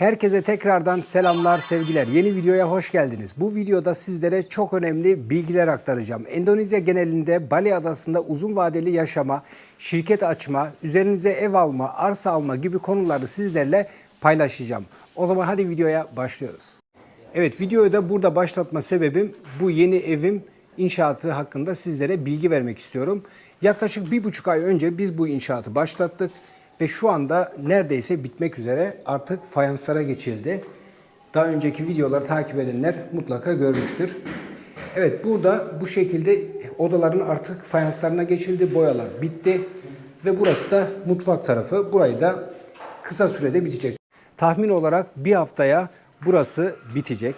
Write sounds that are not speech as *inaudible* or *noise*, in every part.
Herkese tekrardan selamlar, sevgiler. Yeni videoya hoş geldiniz. Bu videoda sizlere çok önemli bilgiler aktaracağım. Endonezya genelinde Bali adasında uzun vadeli yaşama, şirket açma, üzerinize ev alma, arsa alma gibi konuları sizlerle paylaşacağım. O zaman hadi videoya başlıyoruz. Evet videoyu da burada başlatma sebebim bu yeni evim inşaatı hakkında sizlere bilgi vermek istiyorum. Yaklaşık bir buçuk ay önce biz bu inşaatı başlattık ve şu anda neredeyse bitmek üzere artık fayanslara geçildi. Daha önceki videoları takip edenler mutlaka görmüştür. Evet burada bu şekilde odaların artık fayanslarına geçildi, boyalar bitti ve burası da mutfak tarafı. Burayı da kısa sürede bitecek. Tahmin olarak bir haftaya burası bitecek.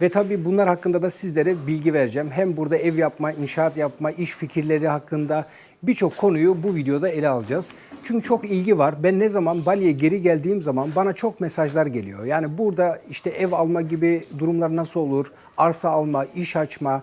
Ve tabii bunlar hakkında da sizlere bilgi vereceğim. Hem burada ev yapma, inşaat yapma, iş fikirleri hakkında birçok konuyu bu videoda ele alacağız. Çünkü çok ilgi var. Ben ne zaman Bali'ye geri geldiğim zaman bana çok mesajlar geliyor. Yani burada işte ev alma gibi durumlar nasıl olur? Arsa alma, iş açma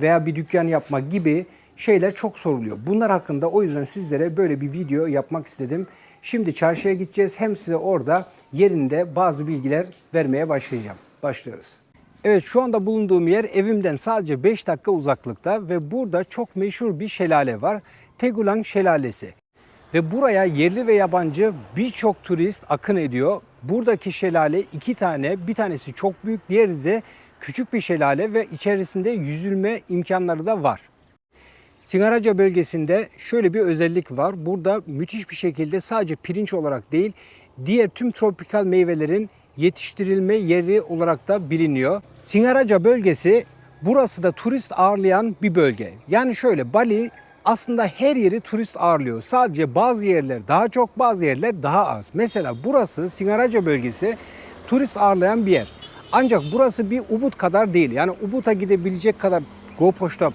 veya bir dükkan yapma gibi şeyler çok soruluyor. Bunlar hakkında o yüzden sizlere böyle bir video yapmak istedim. Şimdi çarşıya gideceğiz. Hem size orada yerinde bazı bilgiler vermeye başlayacağım. Başlıyoruz. Evet şu anda bulunduğum yer evimden sadece 5 dakika uzaklıkta ve burada çok meşhur bir şelale var. Tegulang Şelalesi. Ve buraya yerli ve yabancı birçok turist akın ediyor. Buradaki şelale iki tane, bir tanesi çok büyük, diğeri de küçük bir şelale ve içerisinde yüzülme imkanları da var. Singaraca bölgesinde şöyle bir özellik var. Burada müthiş bir şekilde sadece pirinç olarak değil, diğer tüm tropikal meyvelerin yetiştirilme yeri olarak da biliniyor. Singaraca bölgesi burası da turist ağırlayan bir bölge. Yani şöyle Bali aslında her yeri turist ağırlıyor. Sadece bazı yerler daha çok, bazı yerler daha az. Mesela burası Singaraca bölgesi turist ağırlayan bir yer. Ancak burası bir Ubud kadar değil. Yani Ubud'a gidebilecek kadar GoPro'da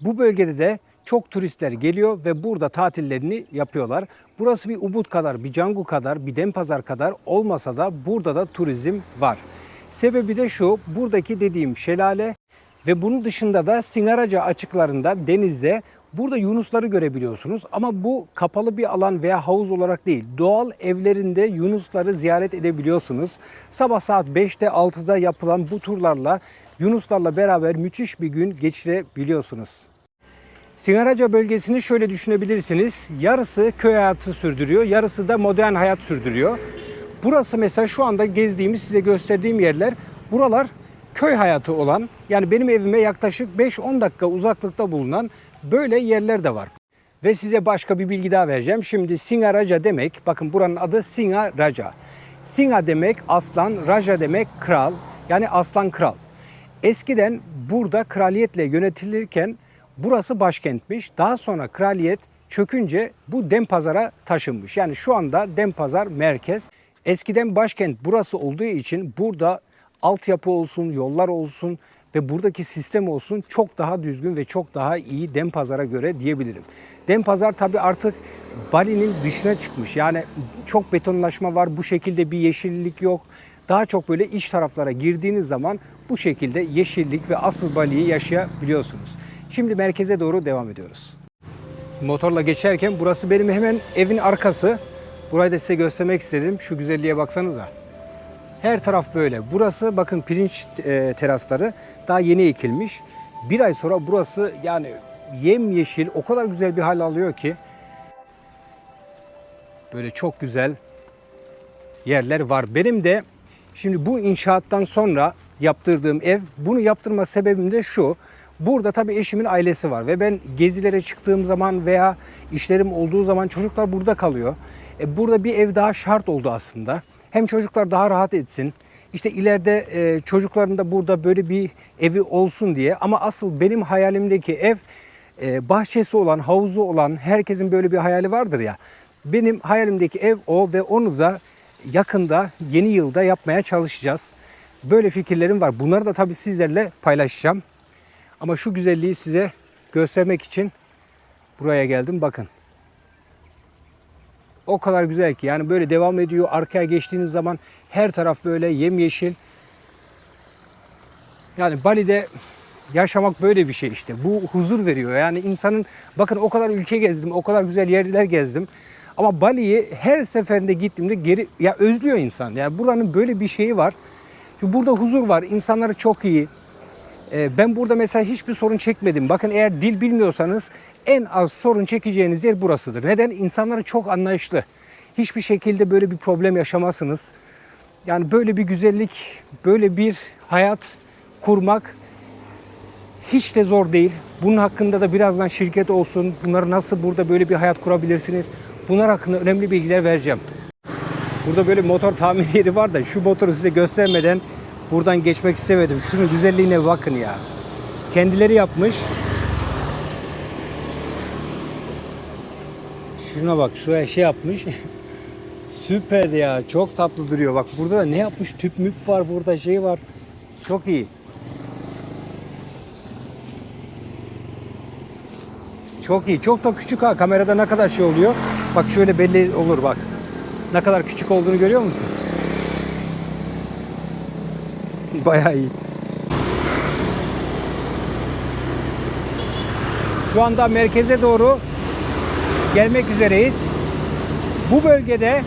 bu bölgede de çok turistler geliyor ve burada tatillerini yapıyorlar. Burası bir Ubud kadar, bir Canggu kadar, bir Denpazar kadar olmasa da burada da turizm var. Sebebi de şu, buradaki dediğim şelale ve bunun dışında da Singaraca açıklarında denizde burada yunusları görebiliyorsunuz. Ama bu kapalı bir alan veya havuz olarak değil. Doğal evlerinde yunusları ziyaret edebiliyorsunuz. Sabah saat 5'te 6'da yapılan bu turlarla yunuslarla beraber müthiş bir gün geçirebiliyorsunuz. Singaraca bölgesini şöyle düşünebilirsiniz. Yarısı köy hayatı sürdürüyor, yarısı da modern hayat sürdürüyor. Burası mesela şu anda gezdiğimiz, size gösterdiğim yerler. Buralar köy hayatı olan, yani benim evime yaklaşık 5-10 dakika uzaklıkta bulunan böyle yerler de var. Ve size başka bir bilgi daha vereceğim. Şimdi Singaraja demek, bakın buranın adı Singaraja. Singa demek aslan, Raja demek kral, yani aslan kral. Eskiden burada kraliyetle yönetilirken burası başkentmiş. Daha sonra kraliyet çökünce bu Denpazar'a taşınmış. Yani şu anda Denpazar merkez. Eskiden başkent burası olduğu için burada altyapı olsun, yollar olsun ve buradaki sistem olsun çok daha düzgün ve çok daha iyi Denpazar'a göre diyebilirim. Denpazar tabii artık Bali'nin dışına çıkmış. Yani çok betonlaşma var. Bu şekilde bir yeşillik yok. Daha çok böyle iç taraflara girdiğiniz zaman bu şekilde yeşillik ve asıl Bali'yi yaşayabiliyorsunuz. Şimdi merkeze doğru devam ediyoruz. Motorla geçerken burası benim hemen evin arkası. Burayı da size göstermek istedim. Şu güzelliğe baksanıza. Her taraf böyle. Burası bakın pirinç e, terasları daha yeni ekilmiş. Bir ay sonra burası yani yemyeşil o kadar güzel bir hal alıyor ki böyle çok güzel yerler var. Benim de şimdi bu inşaattan sonra yaptırdığım ev bunu yaptırma sebebim de şu. Burada tabii eşimin ailesi var ve ben gezilere çıktığım zaman veya işlerim olduğu zaman çocuklar burada kalıyor. E, burada bir ev daha şart oldu aslında. Hem çocuklar daha rahat etsin. İşte ileride e, çocukların da burada böyle bir evi olsun diye. Ama asıl benim hayalimdeki ev e, bahçesi olan, havuzu olan, herkesin böyle bir hayali vardır ya. Benim hayalimdeki ev o ve onu da yakında yeni yılda yapmaya çalışacağız. Böyle fikirlerim var. Bunları da tabii sizlerle paylaşacağım. Ama şu güzelliği size göstermek için buraya geldim. Bakın. O kadar güzel ki yani böyle devam ediyor. Arkaya geçtiğiniz zaman her taraf böyle yemyeşil. Yani Bali'de yaşamak böyle bir şey işte. Bu huzur veriyor. Yani insanın bakın o kadar ülke gezdim, o kadar güzel yerler gezdim. Ama Bali'yi her seferinde gittiğimde geri ya özlüyor insan. Yani buranın böyle bir şeyi var. Çünkü burada huzur var. İnsanları çok iyi. Ee, Ben burada mesela hiçbir sorun çekmedim. Bakın eğer dil bilmiyorsanız en az sorun çekeceğiniz yer burasıdır. Neden? İnsanları çok anlayışlı. Hiçbir şekilde böyle bir problem yaşamazsınız. Yani böyle bir güzellik, böyle bir hayat kurmak hiç de zor değil. Bunun hakkında da birazdan şirket olsun. Bunları nasıl burada böyle bir hayat kurabilirsiniz? Bunlar hakkında önemli bilgiler vereceğim. Burada böyle motor tamir yeri var da şu motoru size göstermeden buradan geçmek istemedim. Şunun güzelliğine bakın ya. Kendileri yapmış. Şuna bak şuraya şey yapmış. *laughs* Süper ya çok tatlı duruyor. Bak burada da ne yapmış tüp müp var burada şey var. Çok iyi. Çok iyi. Çok da küçük ha. Kamerada ne kadar şey oluyor. Bak şöyle belli olur bak. Ne kadar küçük olduğunu görüyor musun? *laughs* Bayağı iyi. Şu anda merkeze doğru gelmek üzereyiz. Bu bölgede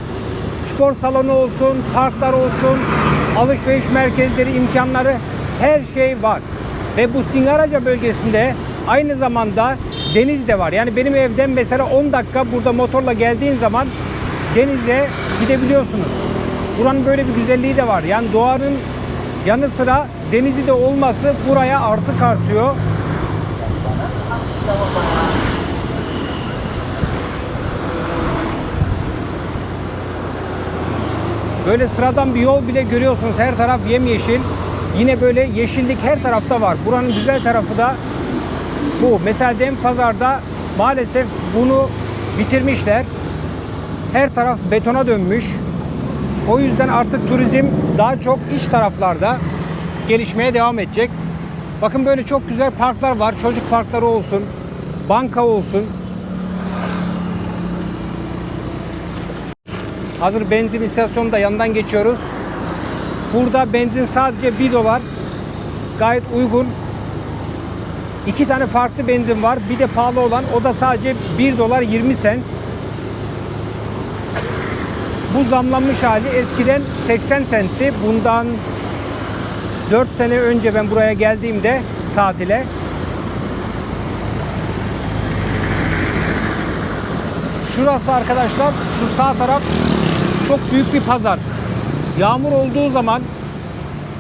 spor salonu olsun, parklar olsun, alışveriş merkezleri, imkanları her şey var. Ve bu Singaraca bölgesinde aynı zamanda deniz de var. Yani benim evden mesela 10 dakika burada motorla geldiğin zaman denize gidebiliyorsunuz. Buranın böyle bir güzelliği de var. Yani doğanın yanı sıra denizi de olması buraya artık artıyor. Böyle sıradan bir yol bile görüyorsunuz. Her taraf yemyeşil. Yine böyle yeşillik her tarafta var. Buranın güzel tarafı da bu. Mesela Dem Pazar'da maalesef bunu bitirmişler. Her taraf betona dönmüş. O yüzden artık turizm daha çok iç taraflarda gelişmeye devam edecek. Bakın böyle çok güzel parklar var. Çocuk parkları olsun, banka olsun. Hazır benzin istasyonu da yanından geçiyoruz. Burada benzin sadece 1 dolar. Gayet uygun. İki tane farklı benzin var. Bir de pahalı olan o da sadece 1 dolar 20 sent. Bu zamlanmış hali eskiden 80 sentti. Bundan 4 sene önce ben buraya geldiğimde tatile Şurası arkadaşlar şu sağ taraf çok büyük bir pazar. Yağmur olduğu zaman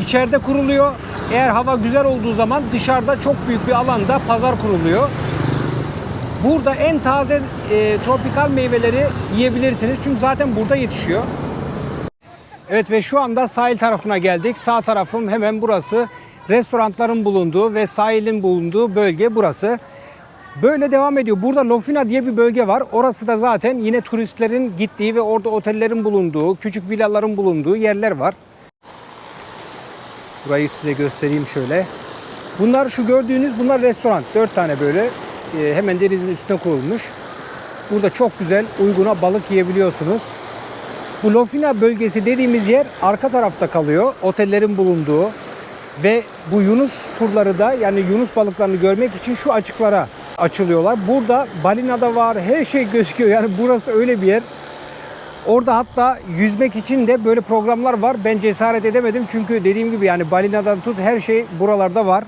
içeride kuruluyor. Eğer hava güzel olduğu zaman dışarıda çok büyük bir alanda pazar kuruluyor. Burada en taze e, tropikal meyveleri yiyebilirsiniz. Çünkü zaten burada yetişiyor. Evet ve şu anda sahil tarafına geldik. Sağ tarafım hemen burası. Restoranların bulunduğu ve sahilin bulunduğu bölge burası. Böyle devam ediyor. Burada Lofina diye bir bölge var. Orası da zaten yine turistlerin gittiği ve orada otellerin bulunduğu, küçük villaların bulunduğu yerler var. Burayı size göstereyim şöyle. Bunlar şu gördüğünüz bunlar restoran. Dört tane böyle e, hemen denizin üstüne kurulmuş. Burada çok güzel uyguna balık yiyebiliyorsunuz. Bu Lofina bölgesi dediğimiz yer arka tarafta kalıyor. Otellerin bulunduğu ve bu Yunus turları da yani Yunus balıklarını görmek için şu açıklara açılıyorlar. Burada balina da var. Her şey gözüküyor. Yani burası öyle bir yer. Orada hatta yüzmek için de böyle programlar var. Ben cesaret edemedim çünkü dediğim gibi yani balinadan tut her şey buralarda var.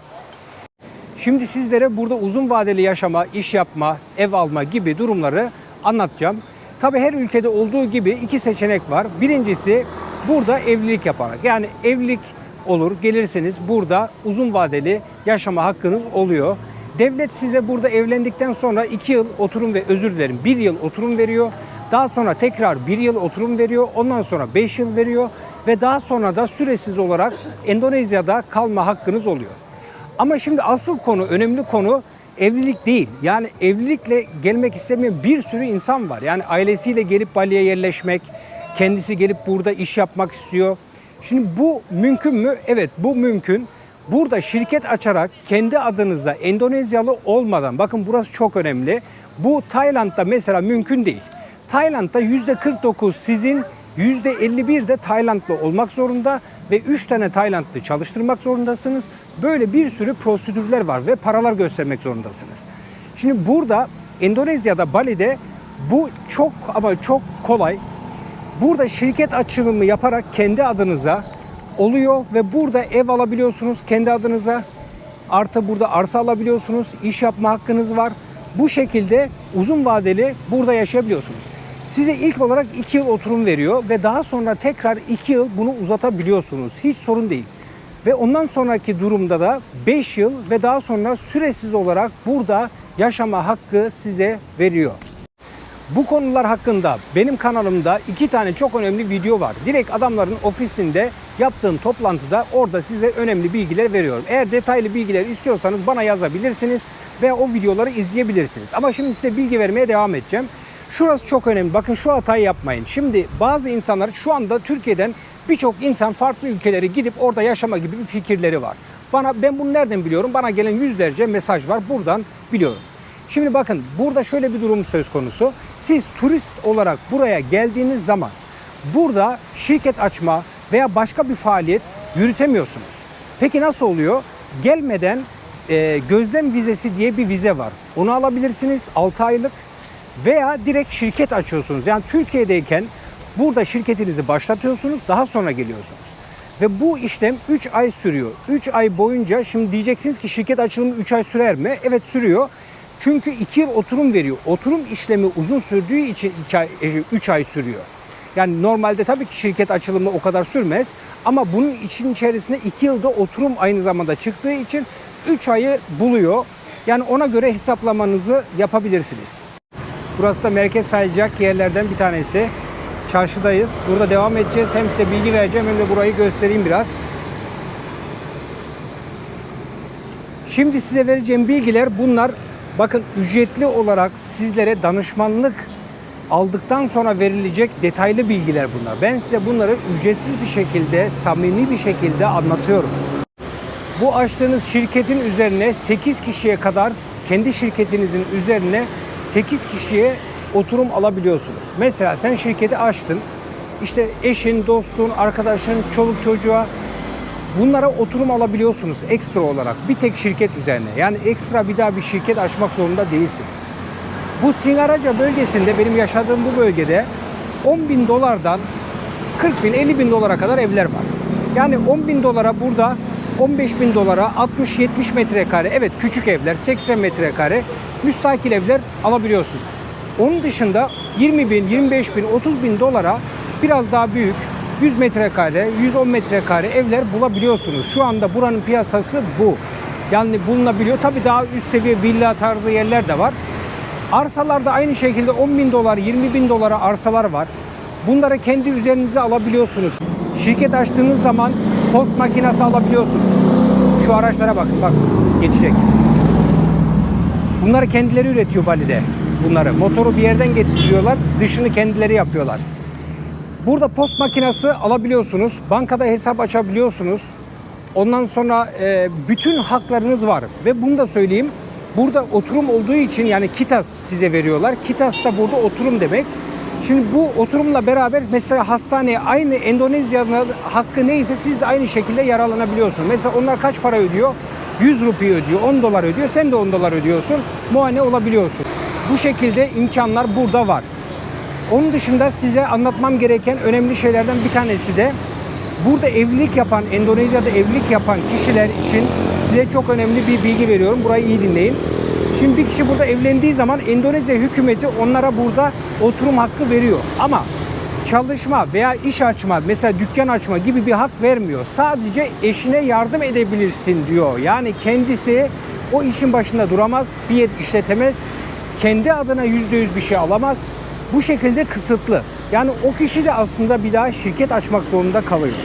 Şimdi sizlere burada uzun vadeli yaşama, iş yapma, ev alma gibi durumları anlatacağım. Tabi her ülkede olduğu gibi iki seçenek var. Birincisi burada evlilik yaparak. Yani evlilik olur gelirseniz burada uzun vadeli yaşama hakkınız oluyor. Devlet size burada evlendikten sonra 2 yıl oturum ve özür dilerim 1 yıl oturum veriyor. Daha sonra tekrar 1 yıl oturum veriyor. Ondan sonra 5 yıl veriyor. Ve daha sonra da süresiz olarak Endonezya'da kalma hakkınız oluyor. Ama şimdi asıl konu, önemli konu evlilik değil. Yani evlilikle gelmek istemeyen bir sürü insan var. Yani ailesiyle gelip Bali'ye yerleşmek, kendisi gelip burada iş yapmak istiyor. Şimdi bu mümkün mü? Evet bu mümkün. Burada şirket açarak kendi adınıza Endonezyalı olmadan, bakın burası çok önemli. Bu Tayland'da mesela mümkün değil. Tayland'da %49 sizin %51 de Taylandlı olmak zorunda ve 3 tane Taylandlı çalıştırmak zorundasınız. Böyle bir sürü prosedürler var ve paralar göstermek zorundasınız. Şimdi burada Endonezya'da Bali'de Bu çok ama çok kolay. Burada şirket açılımı yaparak kendi adınıza oluyor ve burada ev alabiliyorsunuz kendi adınıza. Artı burada arsa alabiliyorsunuz, iş yapma hakkınız var. Bu şekilde uzun vadeli burada yaşayabiliyorsunuz. Size ilk olarak 2 yıl oturum veriyor ve daha sonra tekrar 2 yıl bunu uzatabiliyorsunuz. Hiç sorun değil. Ve ondan sonraki durumda da 5 yıl ve daha sonra süresiz olarak burada yaşama hakkı size veriyor. Bu konular hakkında benim kanalımda iki tane çok önemli video var. Direkt adamların ofisinde yaptığım toplantıda orada size önemli bilgiler veriyorum. Eğer detaylı bilgiler istiyorsanız bana yazabilirsiniz ve o videoları izleyebilirsiniz. Ama şimdi size bilgi vermeye devam edeceğim. Şurası çok önemli. Bakın şu hatayı yapmayın. Şimdi bazı insanlar şu anda Türkiye'den birçok insan farklı ülkelere gidip orada yaşama gibi bir fikirleri var. Bana ben bunu nereden biliyorum? Bana gelen yüzlerce mesaj var. Buradan biliyorum. Şimdi bakın burada şöyle bir durum söz konusu. Siz turist olarak buraya geldiğiniz zaman burada şirket açma veya başka bir faaliyet yürütemiyorsunuz. Peki nasıl oluyor? Gelmeden e, gözlem vizesi diye bir vize var. Onu alabilirsiniz 6 aylık veya direkt şirket açıyorsunuz. Yani Türkiye'deyken burada şirketinizi başlatıyorsunuz daha sonra geliyorsunuz. Ve bu işlem 3 ay sürüyor. 3 ay boyunca şimdi diyeceksiniz ki şirket açılımı 3 ay sürer mi? Evet sürüyor. Çünkü 2 yıl oturum veriyor. Oturum işlemi uzun sürdüğü için 3 ay sürüyor. Yani normalde tabii ki şirket açılımı o kadar sürmez. Ama bunun için içerisinde 2 yılda oturum aynı zamanda çıktığı için 3 ayı buluyor. Yani ona göre hesaplamanızı yapabilirsiniz. Burası da merkez sayılacak yerlerden bir tanesi. Çarşıdayız. Burada devam edeceğiz. Hem size bilgi vereceğim hem de burayı göstereyim biraz. Şimdi size vereceğim bilgiler bunlar. Bakın ücretli olarak sizlere danışmanlık aldıktan sonra verilecek detaylı bilgiler bunlar. Ben size bunları ücretsiz bir şekilde, samimi bir şekilde anlatıyorum. Bu açtığınız şirketin üzerine 8 kişiye kadar kendi şirketinizin üzerine 8 kişiye oturum alabiliyorsunuz. Mesela sen şirketi açtın. İşte eşin, dostun, arkadaşın, çoluk çocuğa bunlara oturum alabiliyorsunuz ekstra olarak bir tek şirket üzerine. Yani ekstra bir daha bir şirket açmak zorunda değilsiniz. Bu Singaraca bölgesinde benim yaşadığım bu bölgede 10 bin dolardan 40 bin 50 bin dolara kadar evler var. Yani 10 bin dolara burada 15 bin dolara 60-70 metrekare evet küçük evler 80 metrekare müstakil evler alabiliyorsunuz. Onun dışında 20 bin, 25 bin, 30 bin dolara biraz daha büyük 100 metrekare, 110 metrekare evler bulabiliyorsunuz. Şu anda buranın piyasası bu. Yani bulunabiliyor. Tabii daha üst seviye villa tarzı yerler de var. Arsalarda aynı şekilde 10 bin dolar, 20 bin dolara arsalar var. Bunları kendi üzerinize alabiliyorsunuz. Şirket açtığınız zaman post makinesi alabiliyorsunuz. Şu araçlara bakın bak geçecek. Bunları kendileri üretiyor Bali'de. Bunları motoru bir yerden getiriyorlar, dışını kendileri yapıyorlar. Burada post makinesi alabiliyorsunuz. Bankada hesap açabiliyorsunuz. Ondan sonra e, bütün haklarınız var. Ve bunu da söyleyeyim. Burada oturum olduğu için yani kitas size veriyorlar. Kitas da burada oturum demek. Şimdi bu oturumla beraber mesela hastaneye aynı Endonezya'nın hakkı neyse siz de aynı şekilde yararlanabiliyorsunuz. Mesela onlar kaç para ödüyor? 100 rupi ödüyor, 10 dolar ödüyor. Sen de 10 dolar ödüyorsun. Muayene olabiliyorsun. Bu şekilde imkanlar burada var. Onun dışında size anlatmam gereken önemli şeylerden bir tanesi de burada evlilik yapan, Endonezya'da evlilik yapan kişiler için size çok önemli bir bilgi veriyorum. Burayı iyi dinleyin. Şimdi bir kişi burada evlendiği zaman Endonezya hükümeti onlara burada oturum hakkı veriyor. Ama çalışma veya iş açma, mesela dükkan açma gibi bir hak vermiyor. Sadece eşine yardım edebilirsin diyor. Yani kendisi o işin başında duramaz, bir yer işletemez, kendi adına yüzde yüz bir şey alamaz. Bu şekilde kısıtlı. Yani o kişi de aslında bir daha şirket açmak zorunda kalıyor.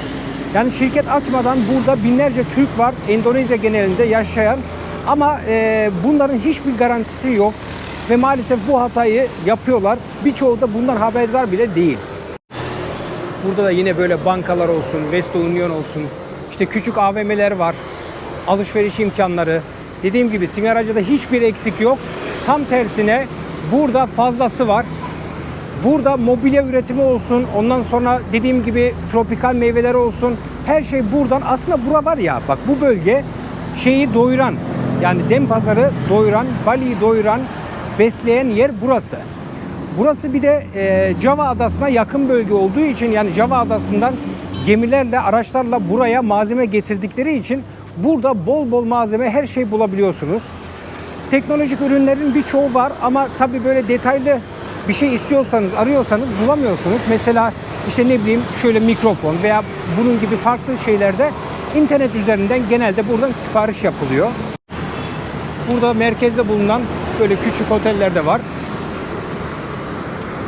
Yani şirket açmadan burada binlerce Türk var Endonezya genelinde yaşayan ama e, bunların hiçbir garantisi yok ve maalesef bu hatayı yapıyorlar. Birçoğu da bundan haberdar bile değil. Burada da yine böyle bankalar olsun, Western Union olsun, işte küçük AVM'ler var, alışveriş imkanları. Dediğim gibi Singaraca'da hiçbir eksik yok. Tam tersine burada fazlası var. Burada mobilya üretimi olsun, ondan sonra dediğim gibi tropikal meyveler olsun. Her şey buradan. Aslında bura var ya bak bu bölge şeyi doyuran yani dem pazarı doyuran, Bali'yi doyuran, besleyen yer burası. Burası bir de e, Java adasına yakın bölge olduğu için yani Java adasından gemilerle, araçlarla buraya malzeme getirdikleri için burada bol bol malzeme her şey bulabiliyorsunuz. Teknolojik ürünlerin birçoğu var ama tabii böyle detaylı bir şey istiyorsanız, arıyorsanız bulamıyorsunuz. Mesela işte ne bileyim şöyle mikrofon veya bunun gibi farklı şeylerde internet üzerinden genelde buradan sipariş yapılıyor. Burada merkezde bulunan böyle küçük oteller de var.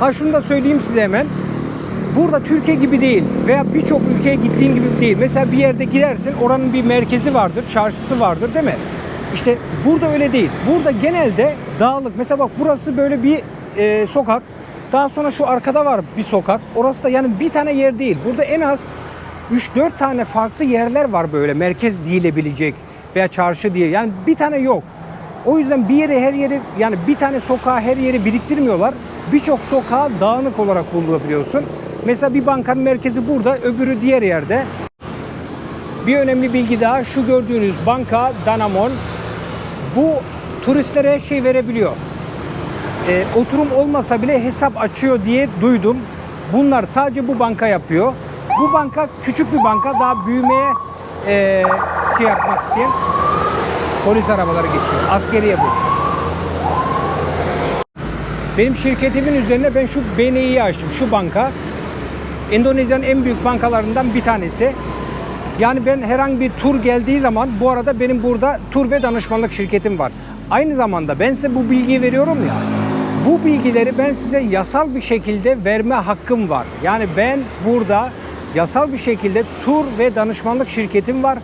Ha şunu da söyleyeyim size hemen. Burada Türkiye gibi değil veya birçok ülkeye gittiğin gibi değil. Mesela bir yerde gidersin oranın bir merkezi vardır, çarşısı vardır değil mi? İşte burada öyle değil. Burada genelde dağlık. Mesela bak burası böyle bir e, sokak. Daha sonra şu arkada var bir sokak. Orası da yani bir tane yer değil. Burada en az 3-4 tane farklı yerler var böyle merkez diyebilecek veya çarşı diye. Yani bir tane yok. O yüzden bir yere her yeri yani bir tane sokağa her yeri biriktirmiyorlar. Birçok sokağa dağınık olarak bulabiliyorsun. Mesela bir bankanın merkezi burada, öbürü diğer yerde. Bir önemli bilgi daha şu gördüğünüz banka Danamon bu turistlere şey verebiliyor. Ee, oturum olmasa bile hesap açıyor diye duydum. Bunlar sadece bu banka yapıyor. Bu banka küçük bir banka daha büyümeye ee, şey yapmak isteyen polis arabaları geçiyor. Askeriye bu. Benim şirketimin üzerine ben şu BNI'yi açtım. Şu banka. Endonezya'nın en büyük bankalarından bir tanesi. Yani ben herhangi bir tur geldiği zaman bu arada benim burada tur ve danışmanlık şirketim var. Aynı zamanda ben size bu bilgiyi veriyorum ya. Bu bilgileri ben size yasal bir şekilde verme hakkım var. Yani ben burada yasal bir şekilde tur ve danışmanlık şirketim var.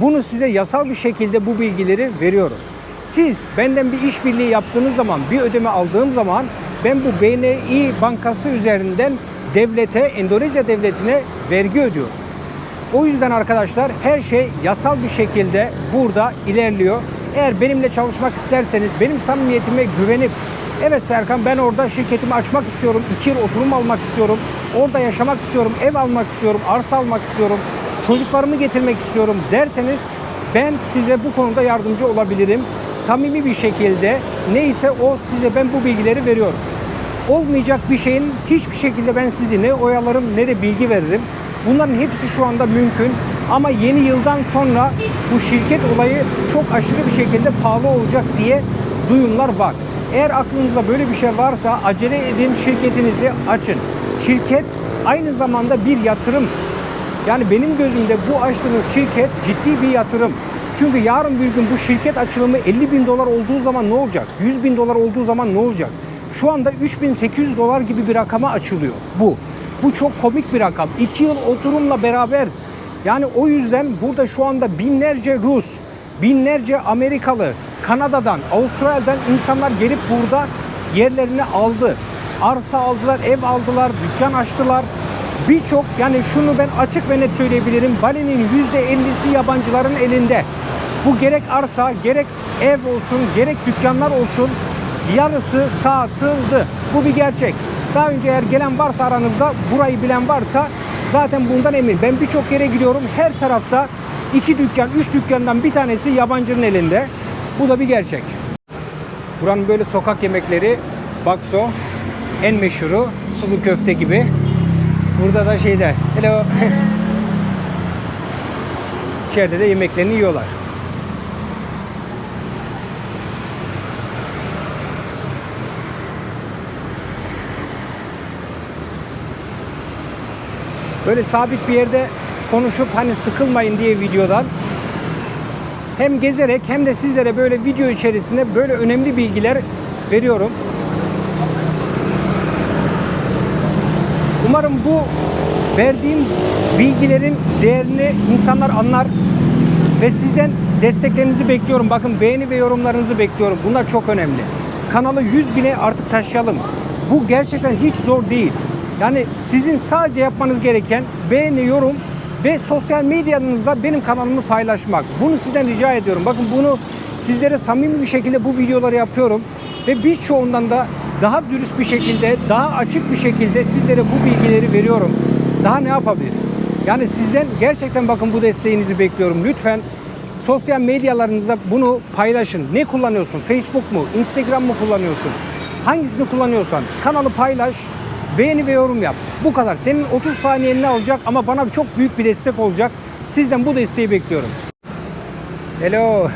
Bunu size yasal bir şekilde bu bilgileri veriyorum. Siz benden bir işbirliği yaptığınız zaman, bir ödeme aldığım zaman ben bu BNI bankası üzerinden devlete, Endonezya devletine vergi ödüyorum. O yüzden arkadaşlar her şey yasal bir şekilde burada ilerliyor. Eğer benimle çalışmak isterseniz, benim samimiyetime güvenip evet Serkan ben orada şirketimi açmak istiyorum, iki yıl oturum almak istiyorum, orada yaşamak istiyorum, ev almak istiyorum, arsa almak istiyorum, çocuklarımı getirmek istiyorum derseniz ben size bu konuda yardımcı olabilirim. Samimi bir şekilde neyse o size ben bu bilgileri veriyorum. Olmayacak bir şeyin hiçbir şekilde ben sizi ne oyalarım ne de bilgi veririm. Bunların hepsi şu anda mümkün. Ama yeni yıldan sonra bu şirket olayı çok aşırı bir şekilde pahalı olacak diye duyumlar var. Eğer aklınızda böyle bir şey varsa acele edin şirketinizi açın. Şirket aynı zamanda bir yatırım. Yani benim gözümde bu açtığınız şirket ciddi bir yatırım. Çünkü yarın bir gün bu şirket açılımı 50 bin dolar olduğu zaman ne olacak? 100 bin dolar olduğu zaman ne olacak? Şu anda 3800 dolar gibi bir rakama açılıyor bu. Bu çok komik bir rakam. 2 yıl oturumla beraber yani o yüzden burada şu anda binlerce Rus, binlerce Amerikalı, Kanada'dan, Avustralya'dan insanlar gelip burada yerlerini aldı. Arsa aldılar, ev aldılar, dükkan açtılar. Birçok yani şunu ben açık ve net söyleyebilirim. Bali'nin %50'si yabancıların elinde. Bu gerek arsa, gerek ev olsun, gerek dükkanlar olsun yarısı satıldı. Bu bir gerçek. Daha önce eğer gelen varsa aranızda, burayı bilen varsa zaten bundan emin. Ben birçok yere gidiyorum. Her tarafta iki dükkan, üç dükkandan bir tanesi yabancının elinde. Bu da bir gerçek. Buranın böyle sokak yemekleri bakso en meşhuru sulu köfte gibi. Burada da şeyde hello *laughs* içeride de yemeklerini yiyorlar. Böyle sabit bir yerde konuşup hani sıkılmayın diye videodan hem gezerek hem de sizlere böyle video içerisinde böyle önemli bilgiler veriyorum. Umarım bu verdiğim bilgilerin değerini insanlar anlar ve sizden desteklerinizi bekliyorum. Bakın beğeni ve yorumlarınızı bekliyorum. Bunlar çok önemli. Kanalı 100 bine artık taşıyalım. Bu gerçekten hiç zor değil. Yani sizin sadece yapmanız gereken beğeni, yorum ve sosyal medyanızda benim kanalımı paylaşmak. Bunu sizden rica ediyorum. Bakın bunu sizlere samimi bir şekilde bu videoları yapıyorum ve birçoğundan da daha dürüst bir şekilde, daha açık bir şekilde sizlere bu bilgileri veriyorum. Daha ne yapabilirim? Yani sizden gerçekten bakın bu desteğinizi bekliyorum. Lütfen sosyal medyalarınızda bunu paylaşın. Ne kullanıyorsun? Facebook mu? Instagram mı kullanıyorsun? Hangisini kullanıyorsan kanalı paylaş, beğeni ve yorum yap. Bu kadar. Senin 30 saniyeni alacak ama bana çok büyük bir destek olacak. Sizden bu desteği bekliyorum. Hello. You.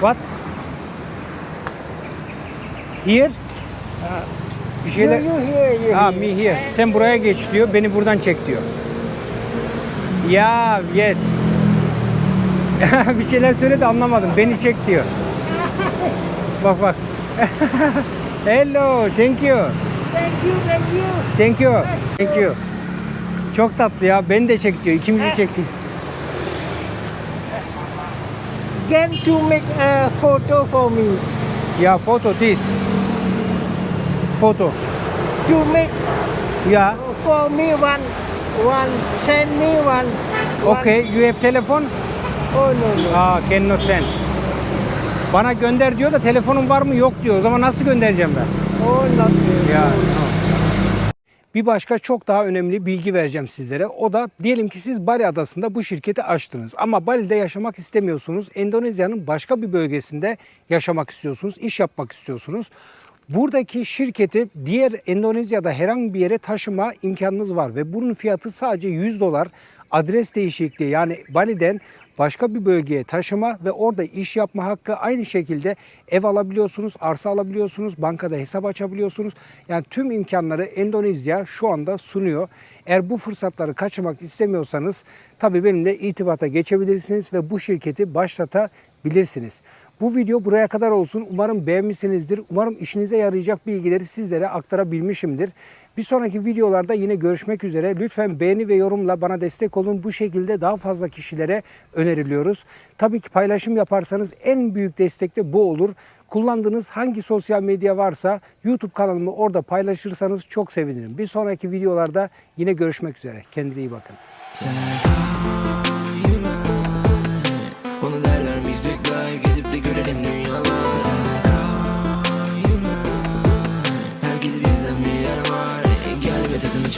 What? Here? Bir You, şeyler... you here, you Ha me here. Sen buraya geç diyor. Beni buradan çek diyor. Ya yes. *laughs* bir şeyler söyledi anlamadım. Beni çek diyor. bak bak. *laughs* Hello, thank you. Thank you, thank you. Thank you. Thank you. Çok tatlı ya. Beni de çek diyor. İkimizi çekti. Can to make a photo for me. Ya foto this. Foto. To make Ya. for me one, one. Send me one. one. Okay, you have telefon? Oh no no. Aa, cannot send. Bana gönder diyor da telefonun var mı yok diyor. O zaman nasıl göndereceğim ben? Good. Ya. Bir başka çok daha önemli bilgi vereceğim sizlere. O da diyelim ki siz Bali adasında bu şirketi açtınız ama Bali'de yaşamak istemiyorsunuz. Endonezya'nın başka bir bölgesinde yaşamak istiyorsunuz, iş yapmak istiyorsunuz. Buradaki şirketi diğer Endonezya'da herhangi bir yere taşıma imkanınız var ve bunun fiyatı sadece 100 dolar. Adres değişikliği yani Bali'den başka bir bölgeye taşıma ve orada iş yapma hakkı aynı şekilde ev alabiliyorsunuz, arsa alabiliyorsunuz, bankada hesap açabiliyorsunuz. Yani tüm imkanları Endonezya şu anda sunuyor. Eğer bu fırsatları kaçırmak istemiyorsanız tabii benimle irtibata geçebilirsiniz ve bu şirketi başlatabilirsiniz. Bu video buraya kadar olsun. Umarım beğenmişsinizdir. Umarım işinize yarayacak bilgileri sizlere aktarabilmişimdir. Bir sonraki videolarda yine görüşmek üzere. Lütfen beğeni ve yorumla bana destek olun. Bu şekilde daha fazla kişilere öneriliyoruz. Tabii ki paylaşım yaparsanız en büyük destek de bu olur. Kullandığınız hangi sosyal medya varsa YouTube kanalımı orada paylaşırsanız çok sevinirim. Bir sonraki videolarda yine görüşmek üzere. Kendinize iyi bakın. Sen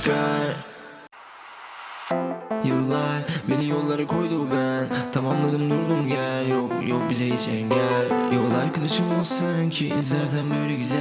çıkar. Yıllar beni yollara koydu ben. Tamamladım durdum gel. Yok yok bize hiç engel. Yol arkadaşım olsan ki zaten böyle güzel